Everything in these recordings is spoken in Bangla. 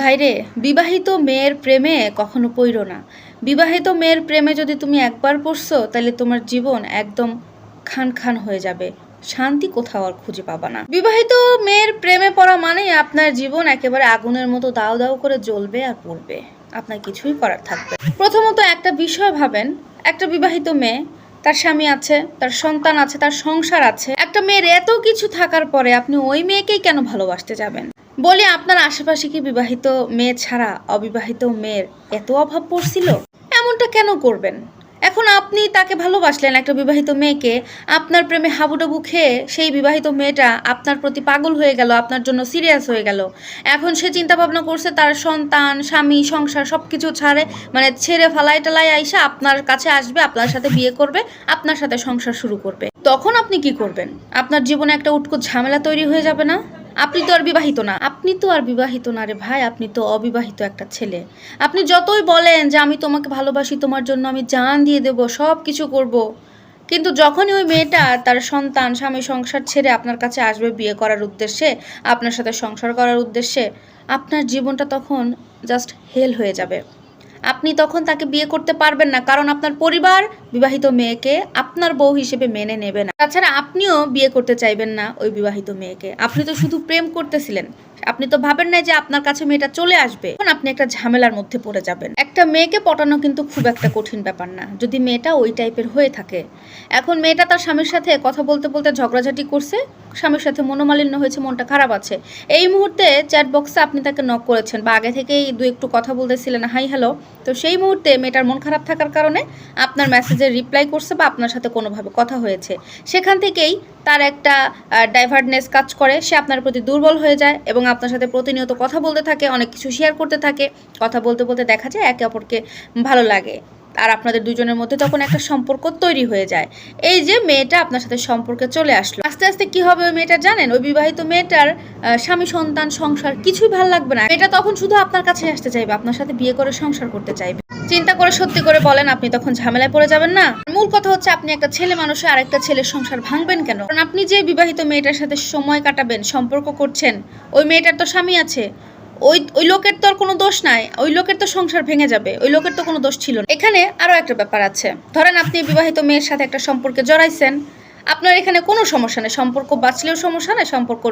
ভাইরে, বিবাহিত মেয়ের প্রেমে কখনো পইরো না। বিবাহিত মেয়ের প্রেমে যদি তুমি একবার পড়ছো তাহলে তোমার জীবন একদম খান খান হয়ে যাবে। শান্তি কোথাও আর খুঁজে পাবা না। বিবাহিত মেয়ের প্রেমে পড়া মানেই আপনার জীবন একেবারে আগুনের মতো দাও দাও করে জ্বলবে আর পড়বে। আপনার কিছুই করার থাকবে প্রথমত একটা বিষয় ভাবেন, একটা বিবাহিত মেয়ে, তার স্বামী আছে, তার সন্তান আছে, তার সংসার আছে। একটা মেয়ের এত কিছু থাকার পরে আপনি ওই মেয়েকেই কেন ভালোবাসতে যাবেন? বলি, আপনার আশেপাশে কি বিবাহিত মেয়ে ছাড়া অবিবাহিত মেয়ের এত অভাব পড়ছিল? এমনটা কেন করবেন? এখন আপনি তাকে ভালোবাসলেন একটা বিবাহিত মেয়েকে, আপনার প্রেমে হাবুডুবু খেয়ে সেই বিবাহিত মেয়েটা আপনার প্রতি পাগল হয়ে গেল, আপনার জন্য সিরিয়াস হয়ে গেল। এখন সে চিন্তা ভাবনা করছে তার সন্তান, স্বামী, সংসার সব কিছু ছাড়ে মানে ছেড়ে ফালাই টালাই আইসা আপনার কাছে আসবে, আপনার সাথে বিয়ে করবে, আপনার সাথে সংসার শুরু করবে। তখন আপনি কি করবেন? আপনার জীবনে একটা উটকো ঝামেলা তৈরি হয়ে যাবে না? আপনি তো আর বিবাহিত না। আপনি তো আর বিবাহিত না রে ভাই, আপনি তো অবিবাহিত একটা ছেলে। আপনি যতই বলেন যে আমি তোমাকে ভালোবাসি, তোমার জন্য আমি জান দিয়ে দেব, সব কিছু করব। কিন্তু যখনই ওই মেয়েটা তার সন্তান, স্বামী, সংসার ছেড়ে আপনার কাছে আসবে বিয়ে করার উদ্দেশ্যে, আপনার সাথে সংসার করার উদ্দেশ্যে, আপনার জীবনটা তখন জাস্ট হেল হয়ে যাবে। আপনি তখন তাকে বিয়ে করতে পারবেন না, কারণ আপনার পরিবার বিবাহিত মেয়েকে আপনার বউ হিসেবে মেনে নেবে না। তাছাড়া আপনিও বিয়ে করতে চাইবেন না ওই বিবাহিত মেয়েকে। আপনি তো শুধু প্রেম করতেছিলেন। আপনি তো ভাবেন না যে আপনার কাছে মেয়েটা চলে আসবে। তখন আপনি একটা ঝামেলার মধ্যে পড়ে যাবেন। একটা মেয়েকে পটানো কিন্তু খুব একটা কঠিন ব্যাপার না। যদি মেয়েটা ওই টাইপের হয়ে থাকে। এখন মেয়েটা তার স্বামীর সাথে কথা বলতে বলতে ঝগড়াঝাটি করছে। স্বামীর সাথে মনোমালিন্য হয়েছে, মনটা খারাপ আছে। এই মুহূর্তে চ্যাট বক্সে আপনি তাকে নক করেছেন বা আগে থেকেই দু একটু কথা বলতেছিলেন, হাই হ্যালো তো সেই মুহূর্তে মেয়েটার মন খারাপ থাকার কারণে আপনার মেসেজের রিপ্লাই করছে বা আপনার সাথে কোনোভাবে কথা হয়েছে, সেখান থেকেই তার একটা ডাইভার্টনেস কাজ করে। সে আপনার প্রতি দুর্বল হয়ে যায় এবং আপনার সাথে প্রতিনিয়ত কথা বলতে থাকে, অনেক কিছু শেয়ার করতে থাকে। কথা বলতে বলতে দেখা যায় একে অপরকে ভালো লাগে। আর আপনাদের দুজনের মধ্যে তখন একটা সম্পর্ক তৈরি হয়ে যায়। এই যে মেয়েটা আপনার সাথে সম্পর্কে চলে আসলো। আস্তে আস্তে কি হবে ওই মেয়েটা জানেন? ওই বিবাহিত মেয়েটার স্বামী, সন্তান, সংসার কিছুই ভালো লাগবে না। মেয়েটা তখন শুধু আপনার কাছে আসতে চাইবে, আপনার সাথে বিয়ে করে সংসার করতে চাইবে। চিন্তা করে সত্যি করে বলেন, আপনি তখন ঝামেলায় পড়ে যাবেন না। মূল কথা হচ্ছে আপনি একটা ছেলে মানুষে আরেকটা ছেলের সংসার ভাঙবেন কেন? কারণ আপনি যে বিবাহিত মেয়েটার সাথে সময় কাটাবেন, সম্পর্ক করছেন, ওই মেয়েটার তো স্বামী আছে। ওই ওই লোকের তো আর কোনো দোষ নাই। ওই লোকের তো সংসার ভেঙে যাবে। ওই লোকের তো কোনো দোষ ছিল না। এখানে আরও একটা ব্যাপার আছে। ধরেন আপনি বিবাহিত মেয়ের সাথে একটা সম্পর্কে জড়াইছেন। আপনার এখানে কোনো সমস্যা নেই। সম্পর্ক বাঁচলেও সমস্যা নাই, সম্পর্ক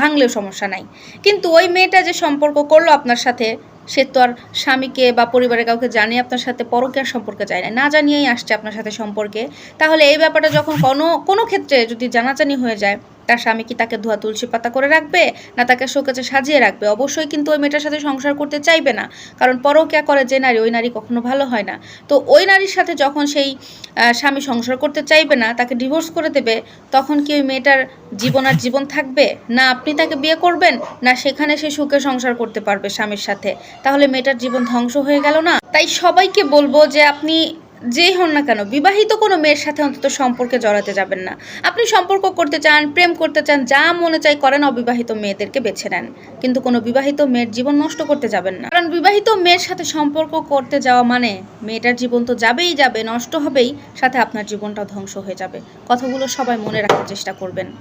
ভাঙলেও সমস্যা নাই। কিন্তু ওই মেয়েটা যে সম্পর্ক করল আপনার সাথে সে তো আর স্বামীকে বা পরিবারের কাউকে জানিয়ে আপনার সাথে পরকীয়ার সম্পর্কে যায় না না জানিয়েই আসছে আপনার সাথে সম্পর্কে। তাহলে এই ব্যাপারটা যখন কোনো কোনো ক্ষেত্রে যদি জানাজানি হয়ে যায় তার স্বামী কি তাকে ধোয়া তুলসী পাতা করে রাখবে, না তাকে শোকেছে সাজিয়ে রাখবে? অবশ্যই কিন্তু ওই মেয়েটার সাথে সংসার করতে চাইবে না, কারণ পরকীয়া করে যে নারী, ওই নারী কখনো ভালো হয় না। তো ওই নারীর সাথে যখন সেই স্বামী সংসার করতে চাইবে না, তাকে ডিভোর্স করে দেবে, তখন কি ওই মেয়েটার জীবন আর জীবন থাকবে? না আপনি তাকে বিয়ে করবেন, না সেখানে সে সুখে সংসার করতে পারবে স্বামীর সাথে। তাহলে মেয়েটার জীবন ধ্বংস হয়ে গেল না? তাই সবাইকে বলব যে আপনি যেই হন না কেন, বিবাহিত কোনো মেয়ের সাথে অন্তত সম্পর্কে জড়াতে যাবেন না। আপনি সম্পর্ক করতে চান, প্রেম করতে চান, যা মনে চাই করেন অবিবাহিত মেয়েদেরকে বেছে নেন। কিন্তু কোনো বিবাহিত মেয়ের জীবন নষ্ট করতে যাবেন না। কারণ বিবাহিত মেয়ের সাথে সম্পর্ক করতে যাওয়া মানে মেয়েটার জীবন তো যাবেই যাবে, নষ্ট হবেই, সাথে আপনার জীবনটা ধ্বংস হয়ে যাবে। কথাগুলো সবাই মনে রাখার চেষ্টা করবেন।